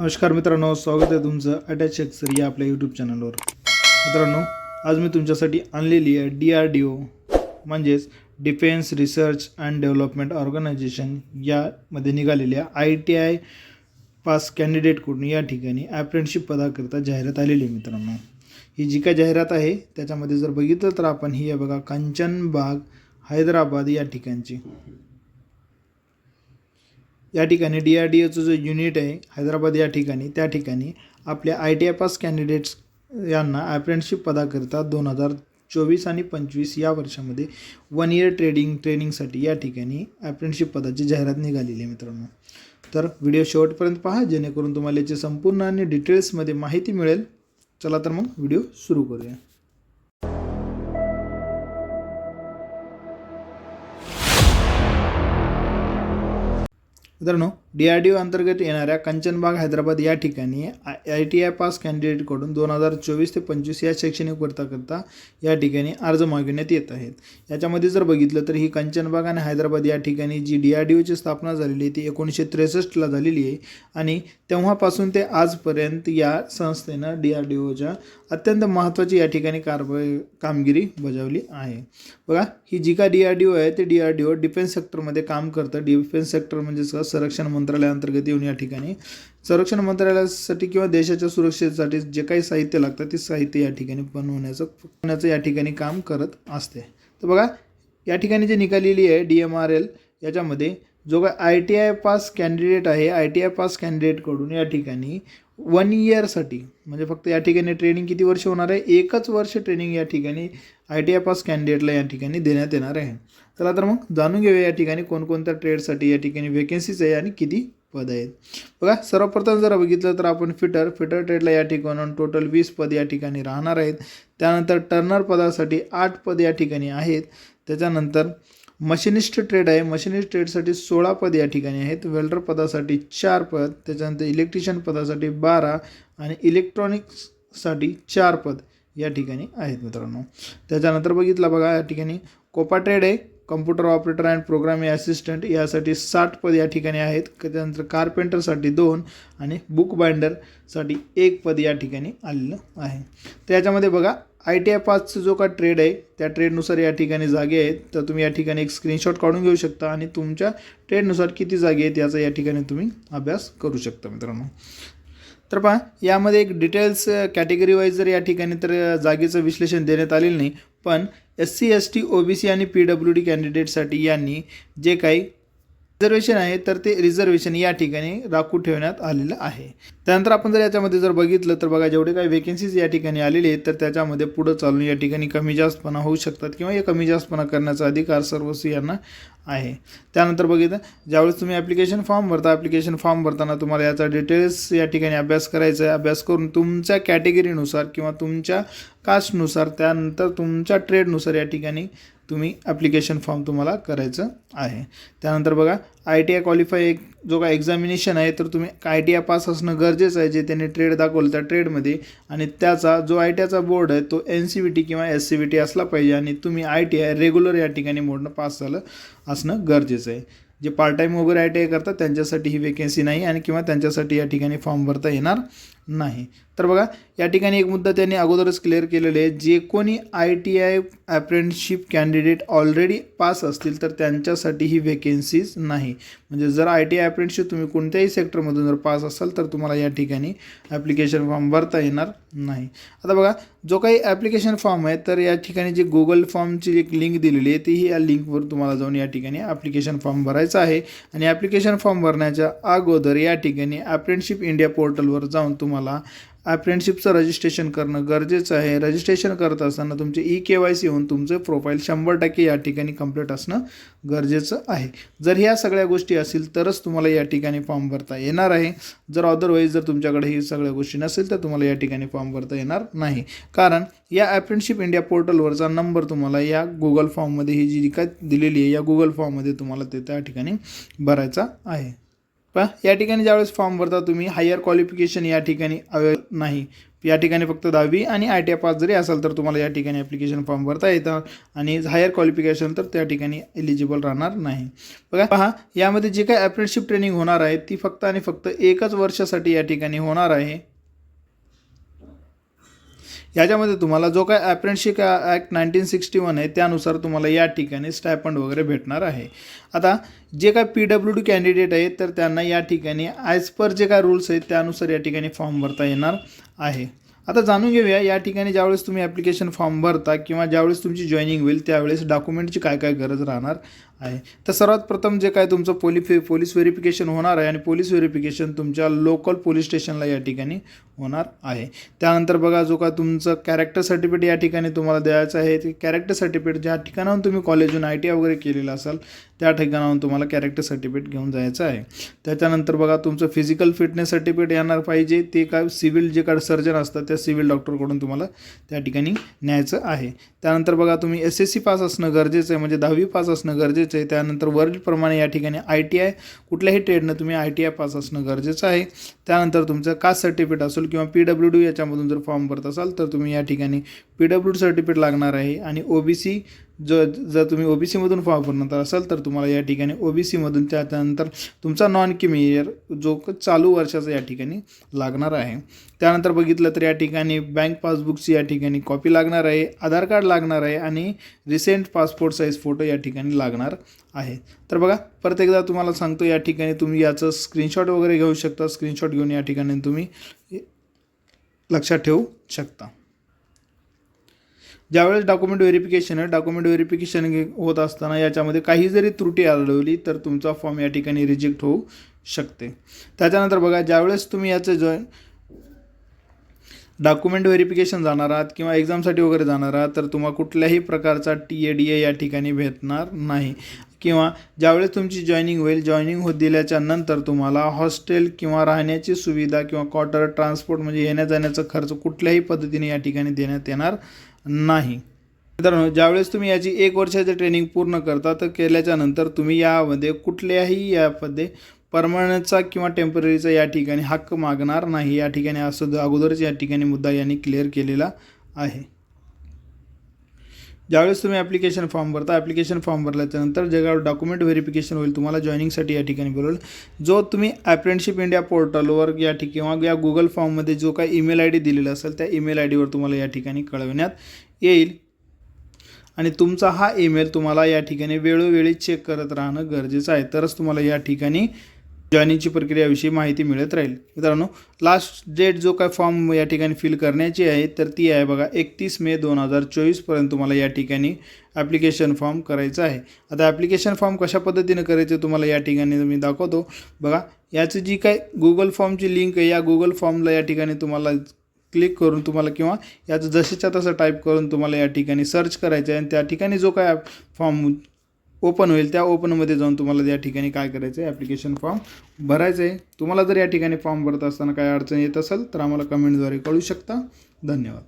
नमस्कार मित्रांनो स्वागत आहे तुमचं अटॅच सर या आपल्या यूट्यूब चॅनलवर मित्रांनो आज मी तुमच्यासाठी आणलेली आहे डी आर डी ओ म्हणजेच defence research and development organisation यामध्ये निघालेल्या आय टी आय पास कॅन्डिडेटकडून या ठिकाणी ॲप्रेंटशिप पदाकरिता जाहिरात आलेली आहे मित्रांनो. ही जी काय जाहिरात आहे त्याच्यामध्ये जर बघितलं तर आपण ही आहे बघा कांचनबाग हैदराबाद या ठिकाणची. या ठिकाणी डी आर डी एचं जे युनिट आहे हैदराबाद या ठिकाणी त्या ठिकाणी आपल्या I T I pass candidates यांना अप्रेंटशिप पदाकरिता दोन हजार चोवीस आणि पंचवीस या वर्षामध्ये वन इयर ट्रेडिंग ट्रेनिंगसाठी या ठिकाणी अप्रेंटशिप पदाची जाहिरात निघालेली आहे मित्रांनो. तर व्हिडिओ शेवटपर्यंत पहा जेणेकरून तुम्हाला याची संपूर्ण आणि डिटेल्समध्ये माहिती मिळेल. चला तर मग व्हिडिओ सुरू करूया. मित्रांनो डी आर डी ओ अंतर्गत येणाऱ्या कंचनबाग हैदराबाद या ठिकाणी आय टी आय पास कॅन्डिडेटकडून दोन हजार चोवीस ते पंचवीस या शैक्षणिक वर्षाकरता या ठिकाणी अर्ज मागविण्यात येत आहेत. याच्यामध्ये जर बघितलं तर ही कंचनबाग आणि हैदराबाद या ठिकाणी जी डी आर डी ओची स्थापना झालेली आहे ती एकोणीसशे त्रेसष्टला झालेली आहे आणि तेव्हापासून ते आजपर्यंत या संस्थेनं डी आर डी ओच्या अत्यंत महत्त्वाची या ठिकाणी कारवाई कामगिरी बजावली आहे. बघा ही जी का डी आर डी ओ आहे ते D R D O defence सेक्टरमध्ये काम करतं. डिफेन्स सेक्टर म्हणजेच संरक्षण मंत्रालयाअंतर्गत येऊन या ठिकाणी. संरक्षण मंत्रालयासाठी किंवा देशाच्या सुरक्षेसाठी जे काही साहित्य लागतं ते साहित्य या ठिकाणी बनवण्याचं बनवण्याचं या ठिकाणी काम करत असते. तर बघा या ठिकाणी जे निकालेली आहे डी एम आर एल याच्यामध्ये जो काय I T I pass candidate आहे आय टी आय पास कॅन्डिडेटकडून या ठिकाणी वन इयरसाठी म्हणजे फक्त या ठिकाणी ट्रेनिंग किती वर्ष होणार आहे? एकच वर्ष ट्रेनिंग या ठिकाणी आय टी आय पास कॅन्डिडेटला या ठिकाणी देण्यात येणार आहे. चला तर मग जाणून घेऊया या ठिकाणी कोणकोणत्या ट्रेडसाठी या ठिकाणी वेकेन्सीज आहे आणि किती पद आहेत. बघा सर्वप्रथम जर बघितलं तर आपण फिटर फिटर ट्रेडला या ठिकाणून टोटल वीस पद या ठिकाणी राहणार आहेत. त्यानंतर टर्नर पदासाठी आठ पद या ठिकाणी आहेत. त्याच्यानंतर मशिनिस्ट ट्रेड आहे. मशिनिस्ट ट्रेडसाठी सोळा पद या ठिकाणी आहेत. वेल्डर पदासाठी चार पद त्याच्यानंतर इलेक्ट्रिशियन पदासाठी बारा आणि इलेक्ट्रॉनिक्ससाठी चार पद या ठिकाणी आहेत मित्रांनो. त्याच्यानंतर बघितला बघा या ठिकाणी कोपा ट्रेड आहे. Computer operator and programming assistant यासाठी साठ पद या ठिकाणी आहेत. त्याच्यानंतर कार्पेंटरसाठी दोन आणि बुक बाइंडरसाठी एक पद या ठिकाणी आलेलं आहे. त्याच्यामध्ये बघा आय टी आय पासचा जो का ट्रेड आहे त्या ट्रेडनुसार या ठिकाणी जागे आहेत. तर तुम्ही या ठिकाणी एक स्क्रीनशॉट काढून घेऊ शकता आणि तुमच्या ट्रेडनुसार किती जागे आहेत याचा या ठिकाणी तुम्ही अभ्यास करू शकता मित्रांनो. तर पहा यामध्ये एक डिटेल्स कॅटेगरी वाईज जर या ठिकाणी तर जागेचं विश्लेषण देण्यात आलेलं नाही पण S C S T O B C आणि पी डब्ल्यू डी कॅन्डिडेटसाठी यांनी जे काही रिझर्वेशन आहे तर ते रिझर्वेशन या ठिकाणी राखून ठेवण्यात आलेलं आहे. त्यानंतर आपण जर याच्यामध्ये जर बघितलं तर बघा जेवढे काही वेकेन्सीज या ठिकाणी आलेले आहेत तर त्याच्यामध्ये पुढं चालून या ठिकाणी कमी जास्तपणा होऊ शकतात किंवा हे कमी जास्तपणा करण्याचा अधिकार सर्वस्व यांना आहे. त्यानंतर बघितलं ज्यावेळेस तुम्ही ॲप्लिकेशन फॉर्म भरता ॲप्लिकेशन फॉर्म भरताना तुम्हाला याचा डिटेल्स या ठिकाणी अभ्यास करायचा आहे. अभ्यास करून तुमच्या कॅटेगरीनुसार किंवा तुमच्या कास्टनुसार त्यानंतर तुमच्या ट्रेडनुसार या ठिकाणी तुम्ही ॲप्लिकेशन फॉर्म तुम्हाला करायचं आहे. त्यानंतर बघा आय टी आय क्वालिफाय एक जो काय एक्झामिनेशन आहे तर तुम्ही आय टी आय पास असणं गरजेचं आहे जे त्यांनी ट्रेड दाखवलं त्या ट्रेडमध्ये आणि त्याचा जो आय टी आयचा बोर्ड आहे तो एन सी बी टी किंवा एस सी बी टी असला पाहिजे. आणि तुम्ही आय टी आय रेग्युलर या ठिकाणी बोर्डनं पास झालं असणं गरजेचं आहे. जे पार्ट टाईम वगैरे आय टी आय करतात त्यांच्यासाठी ही वेकेन्सी नाही आणि किंवा त्यांच्यासाठी या ठिकाणी फॉर्म भरता येणार नाही. तर बघा या ठिकाणी एक मुद्दा त्यांनी अगोदरच क्लिअर केलेले आहे जे कोणी I T I apprenticeship candidate already pass असतील तर त्यांच्यासाठी ही वेकेन्सीज नाही. म्हणजे जर आय टी आय अप्रेंटिसशिप तुम्ही कोणत्याही सेक्टरमधून जर पास असाल तर तुम्हाला या ठिकाणी ॲप्लिकेशन फॉर्म भरता येणार नाही. आता बघा जो काही ॲप्लिकेशन फॉर्म आहे तर या ठिकाणी जी गुगल फॉर्मची एक लिंक दिलेली आहे ती या लिंकवर तुम्हाला जाऊन या ठिकाणी ॲप्लिकेशन फॉर्म भरायचं आहे आणि ॲप्लिकेशन फॉर्म भरण्याच्या अगोदर या ठिकाणी अप्रेंटिसशिप इंडिया पोर्टलवर जाऊन तुम्हाला अप्रेंटिसशिपचं रजिस्ट्रेशन करणं गरजेचं आहे. रजिस्ट्रेशन करत असताना तुमचे ई के वाय सी होऊन तुमचं प्रोफाईल शंभर टक्के या ठिकाणी कंप्लीट असणं गरजेचं आहे. जर ह्या सगळ्या गोष्टी असतील तरच तुम्हाला या ठिकाणी फॉर्म भरता येणार आहे. जर अदरवाईज जर तुमच्याकडे ही सगळ्या गोष्टी नसेल तर तुम्हाला या ठिकाणी फॉर्म भरता येणार नाही. कारण या ॲप्रेंटशिप इंडिया पोर्टलवरचा नंबर तुम्हाला या गुगल फॉर्ममध्ये ही जी काय दिलेली आहे या गुगल फॉर्ममध्ये तुम्हाला ते त्या ठिकाणी भरायचा आहे. पण या ठिकाणी ज्यावेळेस फॉर्म भरता तुम्ही हायर क्वालिफिकेशन या ठिकाणी अवे नाही. या ठिकाणी फक्त दहावी आणि आय टी आय पास जरी असाल तर तुम्हाला या ठिकाणी ॲप्लिकेशन फॉर्म भरता येतं आणि हायर क्वालिफिकेशन तर त्या ठिकाणी एलिजिबल राहणार नाही. बघा पहा यामध्ये जी काही अप्रेंटिसशिप ट्रेनिंग होणार आहे ती फक्त आणि फक्त एकच वर्षासाठी या ठिकाणी होणार आहे. याच्यामध्ये तुम्हाला जो काय apprenticeship act nineteen sixty one आहे त्यानुसार तुम्हाला या ठिकाणी स्टायपंड वगैरे भेटणार आहे. आता जे काय पी डब्ल्यू डी कॅन्डिडेट आहेत तर त्यांना या ठिकाणी ॲज पर जे काय रूल्स आहेत त्यानुसार या ठिकाणी फॉर्म भरता येणार आहे. आता जाणून घेऊया या ठिकाणी ज्यावेळेस तुम्ही ॲप्लिकेशन फॉर्म भरता किंवा ज्यावेळेस तुमची जॉईनिंग होईल त्यावेळेस डॉक्युमेंटची काय काय गरज राहणार आहे. तर सर्वात प्रथम जे काय तुमचं पोली पोलीस व्हेरिफिकेशन होणार आहे आणि पोलीस व्हेरिफिकेशन तुमच्या लोकल पोलीस स्टेशनला या ठिकाणी होणार आहे. त्यानंतर बघा जो काय तुमचं कॅरेक्टर सर्टिफिकेट या ठिकाणी तुम्हाला द्यायचं आहे. ते कॅरेक्टर सर्टिफिकेट ज्या ठिकाणाहून तुम्ही कॉलेजून आय टी आय वगैरे केलेलं असाल त्या ठिकाणाहून तुम्हाला कॅरेक्टर सर्टिफिकेट घेऊन जायचं आहे. त्याच्यानंतर बघा तुमचं फिजिकल फिटनेस सर्टिफिकेट येणार पाहिजे. ते काय सिव्हिल जे काय सर्जन असतात त्या सिव्हिल डॉक्टरकडून तुम्हाला त्या ठिकाणी न्यायचं आहे. त्यानंतर बघा तुम्ही एस एस सी पास असणं गरजेचं आहे. म्हणजे दहावी पास असणं गरजेचं आहे. त्यानंतर वरीलप्रमाणे या ठिकाणी आय टी आय कुठल्याही ट्रेडनं तुम्ही आय टी आय पास असणं गरजेचं आहे. त्यानंतर तुमचं कास्ट सर्टिफिकेट असेल किंवा पी डब्ल्यू डी याच्यामधून जर फॉर्म भरत असाल तर तुम्ही या ठिकाणी पी डब्ल्यू डी सर्टिफिकेट लागणार आहे. आणि ओ बी सी ज जर तुम्ही ओ बी सीमधून फॉर्म भरणार असाल तर तुम्हाला या ठिकाणी ओ बी सीमधून त्यानंतर तुमचा नॉन किमियर जो क- चालू वर्षाचा या ठिकाणी लागणार आहे. त्यानंतर बघितलं तर या ठिकाणी बँक पासबुकची या ठिकाणी कॉपी लागणार आहे आधार कार्ड लागणार आहे आणि रिसेंट पासपोर्ट साईज फोटो या ठिकाणी लागणार आहे. तर बघा परत एकदा तुम्हाला सांगतो या ठिकाणी तुम्ही याचं स्क्रीनशॉट वगैरे घेऊ शकता. स्क्रीनशॉट घेऊन या ठिकाणी तुम्ही लक्षात ठेवू शकता. ज्यावेळेस डॉक्युमेंट व्हेरिफिकेशन आहे डॉक्युमेंट व्हेरिफिकेशन होत असताना याच्यामध्ये काही जरी त्रुटी आढळली तर तुमचा फॉर्म या ठिकाणी रिजेक्ट होऊ शकते. त्याच्यानंतर बघा ज्यावेळेस तुम्ही याचं जॉईन डॉक्युमेंट व्हेरिफिकेशन जाणार आहात किंवा एक्झामसाठी वगैरे जाणार आहात तर तुम्हाला कुठल्याही प्रकारचा टी ए डी ए या ठिकाणी भेटणार नाही. किंवा ज्यावेळेस तुमची जॉईनिंग होईल जॉईनिंग होत दिल्याच्या नंतर तुम्हाला हॉस्टेल किंवा राहण्याची सुविधा किंवा क्वार्टर ट्रान्सपोर्ट म्हणजे येण्या जाण्याचा खर्च कुठल्याही पद्धतीने या ठिकाणी देण्यात येणार नाही. मित्रांनो ज्यावेळेस तुम्ही याची एक वर्षाची ट्रेनिंग पूर्ण करता तर केल्याच्यानंतर तुम्ही यामध्ये कुठल्याही यामध्ये परमनंटचा किंवा टेम्पररीचा या ठिकाणी हक्क मागणार नाही. या ठिकाणी असं अगोदरच या ठिकाणी मुद्दा यांनी क्लिअर केलेला आहे. ज्यावेळेस तुम्ही ॲप्लिकेशन फॉर्म भरता ॲप्लिकेशन फॉर्म भरल्याच्यानंतर जेव्हा डॉक्युमेंट व्हेरिफिकेशन होईल तुम्हाला जॉईनिंगसाठी या ठिकाणी बोलवलं जो तुम्ही अप्रेंटशिप इंडिया पोर्टलवर या ठिकाणी किंवा या गुगल फॉर्ममध्ये जो काही ईमेल आय डी दिलेला असेल त्या ईमेल आय डीवर तुम्हाला या ठिकाणी कळवण्यात येईल. आणि तुमचा हा ईमेल तुम्हाला या ठिकाणी वेळोवेळी चेक करत राहणं गरजेचं आहे. तरच तुम्हाला या ठिकाणी जॉईनिंगची प्रक्रियाविषयी माहिती मिळत राहील. मित्रांनो लास्ट डेट जो काय फॉर्म या ठिकाणी फिल करण्याची आहे तर ती आहे बघा एकतीस मे दोन हजार चोवीसपर्यंत तुम्हाला या ठिकाणी ॲप्लिकेशन फॉर्म करायचं आहे. आता ॲप्लिकेशन फॉर्म कशा पद्धतीनं करायचं तुम्हाला या ठिकाणी मी दाखवतो. बघा याची जी काय गुगल फॉर्मची लिंक आहे या गुगल फॉर्मला या ठिकाणी तुम्हाला क्लिक करून तुम्हाला किंवा याचं जसेच्या तसं टाईप करून तुम्हाला या ठिकाणी सर्च करायचं आहे. आणि त्या ठिकाणी जो काय फॉर्म ओपन होईल. त्या ओपनमध्ये जाऊन तुम्हाला या ठिकाणी काय करायचं आहे ॲप्लिकेशन फॉर्म भरायचं आहे तुम्हाला जर या ठिकाणी फॉर्म भरत असताना काय अडचण येत असेल तर आम्हाला कमेंटद्वारे कळू शकता. धन्यवाद.